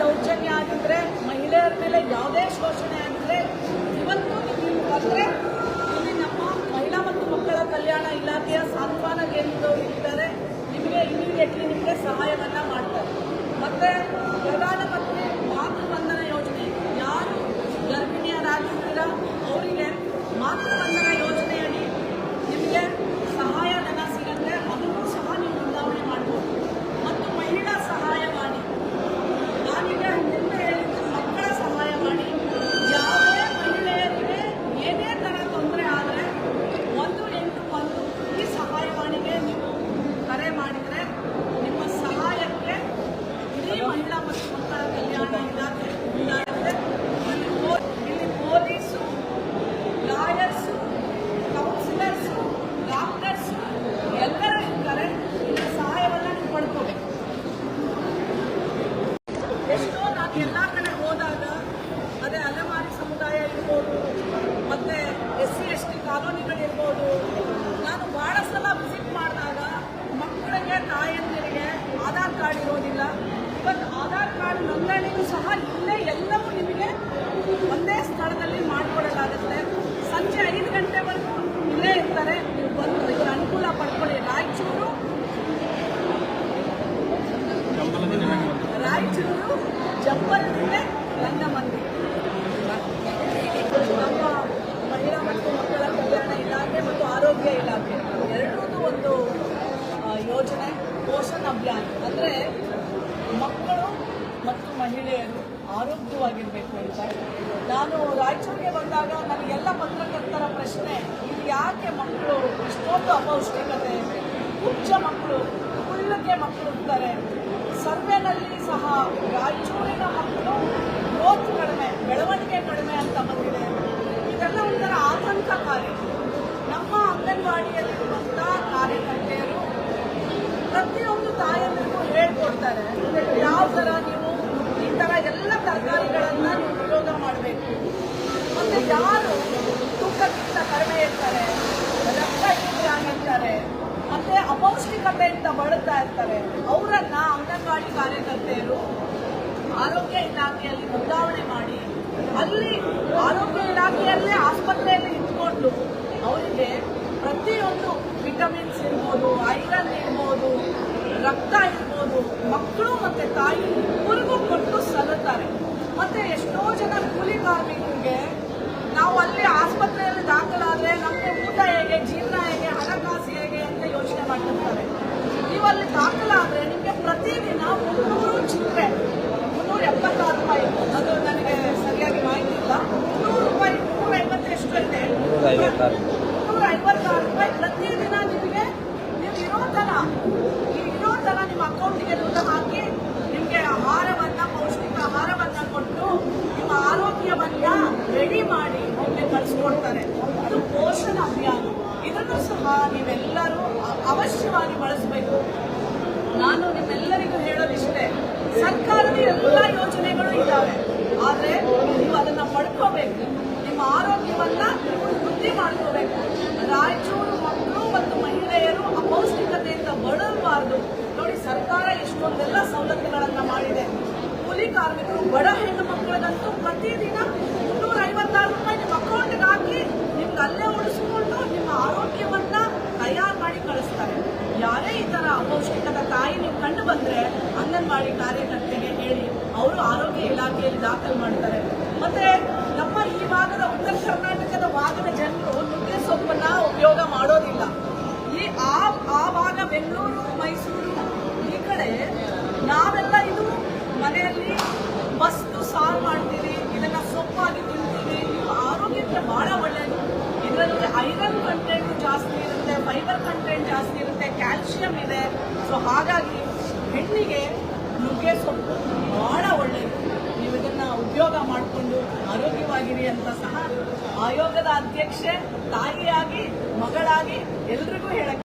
ದೌರ್ಜನ್ಯ ಆಗಿದ್ರೆ ಮಹಿಳೆಯರ ಮೇಲೆ ಯಾವುದೇ ಶೋಷಣೆ महिला मधून ಇಲಾಖೆ ಒಂದು ಯೋಜನೆ, ಪೋಷಣ್ ಅಭಿಯಾನ. ಅಂದರೆ ಮಕ್ಕಳು ಮತ್ತು ಮಹಿಳೆಯರು ಆರೋಗ್ಯವಾಗಿರಬೇಕು ಅಂತ. ನಾನು ರಾಯಚೂರಿಗೆ ಬಂದಾಗ ನನಗೆಲ್ಲ ಪತ್ರಕರ್ತರ ಪ್ರಶ್ನೆ, ಇದು ಯಾಕೆ ಮಕ್ಕಳು ಇಷ್ಟೊಂದು ಅಪೌಷ್ಟಿಕತೆ, ಹುಚ್ಚ ಮಕ್ಕಳು ಕುಳ್ಳಕ್ಕೆ ಮಕ್ಕಳು ಇರ್ತಾರೆ ಸರ್ವೆನಲ್ಲಿ ಸಹ ರಾಯಚೂರಿನ ಮಕ್ಕಳು ಗ್ರೋತ್ ಕಡಿಮೆ ಬೆಳವಣಿಗೆ ಕಡಿಮೆ ಅಂತ ಬಂದಿದೆ ಇದೆಲ್ಲ ಒಂಥರ ಆತಂಕಕಾರಿ ನಮ್ಮ ಅಂಗನವಾಡಿಯಲ್ಲಿರುವಂಥ ಕಾರ್ಯಕರ್ತೆಯರು ಪ್ರತಿಯೊಂದು ತಾಯಂದಿರಿಗೂ ಹೇಳ್ಕೊಡ್ತಾರೆ, ಯಾವ ಥರ ನೀವು ಈ ಥರ ಎಲ್ಲ ತರಕಾರಿಗಳನ್ನು ನೀವು ಉಪಯೋಗ ಮಾಡಬೇಕು. ಮತ್ತೆ ಯಾರು ತೂಕಕ್ಕಿಂತ ಕಡಿಮೆ ಇರ್ತಾರೆ ರಕ್ತ ಆಗಿರ್ತಾರೆ ಮತ್ತೆ ಅಪೌಷ್ಟಿಕತೆಯಿಂದ ಬಳಲ್ತಾ ಇರ್ತಾರೆ, ಅವರನ್ನ ಅಂಗನವಾಡಿ ಕಾರ್ಯಕರ್ತೆಯರು ಆರೋಗ್ಯ ಇಲಾಖೆಯಲ್ಲಿ ವರ್ಗಾವಣೆ ಮಾಡಿ, ಅಲ್ಲಿ ಆರೋಗ್ಯ ಇಲಾಖೆಯಲ್ಲೇ ಆಸ್ಪತ್ರೆಯಲ್ಲಿ ಇಟ್ಕೊಂಡು ಅವರಿಗೆ ಪ್ರತಿಯೊಂದು ವಿಟಮಿನ್ಸ್ ಇರ್ಬೋದು, ಐರನ್ ಇರ್ಬೋದು, ರಕ್ತ ಇರ್ಬೋದು, ಮಕ್ಕಳು ಮತ್ತೆ ತಾಯಿ ಇಬ್ಬರಿಗೂ ಕೊಟ್ಟು ಸಲ್ಲುತ್ತಾರೆ. ಮತ್ತೆ ಎಷ್ಟೋ ಜನ ಕೂಲಿ ಕಾರ್ಮಿಕರಿಗೆ ನಾವು ಅಲ್ಲಿ ಆಸ್ಪತ್ರೆಯಲ್ಲಿ ದಾಖಲಾದ್ರೆ ನಮಗೆ ಊಟ ಹೇಗೆ ಜೀವನ ಹೇಗೆ ಹಣಕಾಸು ಹೇಗೆ ಅಂತ ಯೋಚನೆ ಮಾಡ್ತಿರ್ತಾರೆ ನೀವು ಅಲ್ಲಿ ದಾಖಲಾದ್ರೆ ನಿಮಗೆ ಪ್ರತಿದಿನ ಮುನ್ನೂರು ಚಿಲ್ಲರೆ ಮುನ್ನೂರ ಎಪ್ಪತ್ತಾರು ರೂಪಾಯಿ ಅದು ನನಗೆ ಸರಿಯಾಗಿ ಮಾಹಿತಿ ಇಲ್ಲ ಮುನ್ನೂರು ರೂಪಾಯಿ ಮುನ್ನೂರ ಐವತ್ತು ಎಷ್ಟು ಇದೆ ಮುನ್ನೂರ ಐವತ್ತಾರು ರೂಪಾಯಿ ಪ್ರತಿದಿನ ನಿಮಗೆ ನೀವು ಇರೋ ತನ ಈ ಇರೋ ತನ ನಿಮ್ಮ ಅಕೌಂಟಿಗೆ ದುಡ್ಡು ಹಾಕಿ ನಿಮಗೆ ಆಹಾರವನ್ನ ಪೌಷ್ಟಿಕ ಆಹಾರವನ್ನ ಕೊಟ್ಟು ನಿಮ್ಮ ಆರೋಗ್ಯವನ್ನ ರೆಡಿ ಮಾಡಿ ನಿಮಗೆ ಕಳಿಸ್ಕೊಡ್ತಾರೆ ಅದು ಪೋಷಣ ಅಭಿಯಾನ ಇದನ್ನು ಸಹ ನೀವೆಲ್ಲರೂ ಅ- ಅವಶ್ಯವಾಗಿ ಬಳಸಬೇಕು ನಾನು ನಿಮ್ಮೆಲ್ಲರಿಗೂ ಹೇಳೋದಿಷ್ಟೇ ಸರ್ಕಾರದ ಎಲ್ಲ ಯೋಜನೆಗಳು ಇದ್ದಾವೆ ಆದ್ರೆ ನೀವು ಅದನ್ನ ಪಡ್ಕೋಬೇಕು. ನಿಮ್ಮ ಆರೋಗ್ಯವನ್ನ ನೀವು ವೃದ್ಧಿ ಮಾಡ್ಕೋಬೇಕು. ರಾಯಚೂರು ಮಕ್ಕಳು ಮತ್ತು ಮಹಿಳೆಯರು ಅಪೌಷ್ಟಿಕತೆಯಿಂದ ಬಳಲಬಾರದು. ನೋಡಿ, ಸರ್ಕಾರ ಇಷ್ಟೊಂದೆಲ್ಲ ಸವಲತ್ತುಗಳನ್ನ ಮಾಡಿದೆ. ಕೂಲಿ ಕಾರ್ಮಿಕರು, ಬಡ ಹೆಣ್ಣು ಮಕ್ಕಳಿಗಂತೂ ಪ್ರತಿದಿನ ಮುನ್ನೂರ ಐವತ್ತಾರು ರೂಪಾಯಿ ನಿಮ್ಮ ಅಕೌಂಟ್ಗೆ ಹಾಕಿ ನಿಮ್ಗೆ ಅಲ್ಲೇ ಉಳಿಸ್ಕೊಂಡು ನಿಮ್ಮ ಆರೋಗ್ಯವನ್ನ ತಯಾರು ಮಾಡಿ ಕಳಿಸ್ತಾರೆ ಯಾರೇ ಈ ತರ ಅಪೌಷ್ಟಿಕದ ತಾಯಿ ನೀವು ಕಂಡು ಬಂದ್ರೆ ಅಂಗನವಾಡಿ ಕಾರ್ಯಕರ್ತೆಗೆ ಹೇಳಿ ಅವರು ಆರೋಗ್ಯ ಇಲಾಖೆಯಲ್ಲಿ ದಾಖಲು ಮಾಡ್ತಾರೆ. ಮತ್ತೆ ನಮ್ಮ ಈ ಭಾಗದ ಉತ್ತರ ಕರ್ನಾಟಕದ ಭಾಗದ ಜನರು ನುಗ್ಗೆ ಸೊಪ್ಪನ್ನ ಉಪಯೋಗ ಮಾಡೋದಿಲ್ಲ. ಈ ಆ ಆ ಭಾಗ ಬೆಂಗಳೂರು, ಮೈಸೂರು ಈ ಕಡೆ ನಾವೆಲ್ಲ ಇದು ಮನೆಯಲ್ಲಿ ಮಸ್ತು ಸಾರು ಮಾಡ್ತೀವಿ, ಇದನ್ನ ಸೊಪ್ಪಾಗಿ ತಿಂತೀವಿ, ಇದು ಆರೋಗ್ಯಕ್ಕೆ ಬಹಳ ಒಳ್ಳೆಯದು ಇದರಲ್ಲಿ ಐರನ್ ಕಂಟೆಂಟ್ ಜಾಸ್ತಿ ಇರುತ್ತೆ ಫೈಬರ್ ಕಂಟೆಂಟ್ ಜಾಸ್ತಿ ಇರುತ್ತೆ ಕ್ಯಾಲ್ಸಿಯಂ ಇದೆ. ಸೊ ಹಾಗಾಗಿ ಹೆಣ್ಣಿಗೆ ನುಗ್ಗೆ ಸೊಪ್ಪು ಬಹಳ ಒಳ್ಳೆಯದು ನೀವು ಇದನ್ನ ಉಪಯೋಗ ಮಾಡಿಕೊಂಡು ಆರೋಗ್ಯವಾಗಿರಿ ಅಂತ ಸಹ ಆಯೋಗದ ಅಧ್ಯಕ್ಷೆ ತಾಯಿಯಾಗಿ ಮಗಳಾಗಿ ಎಲ್ರಿಗೂ ಹೇಳಕ್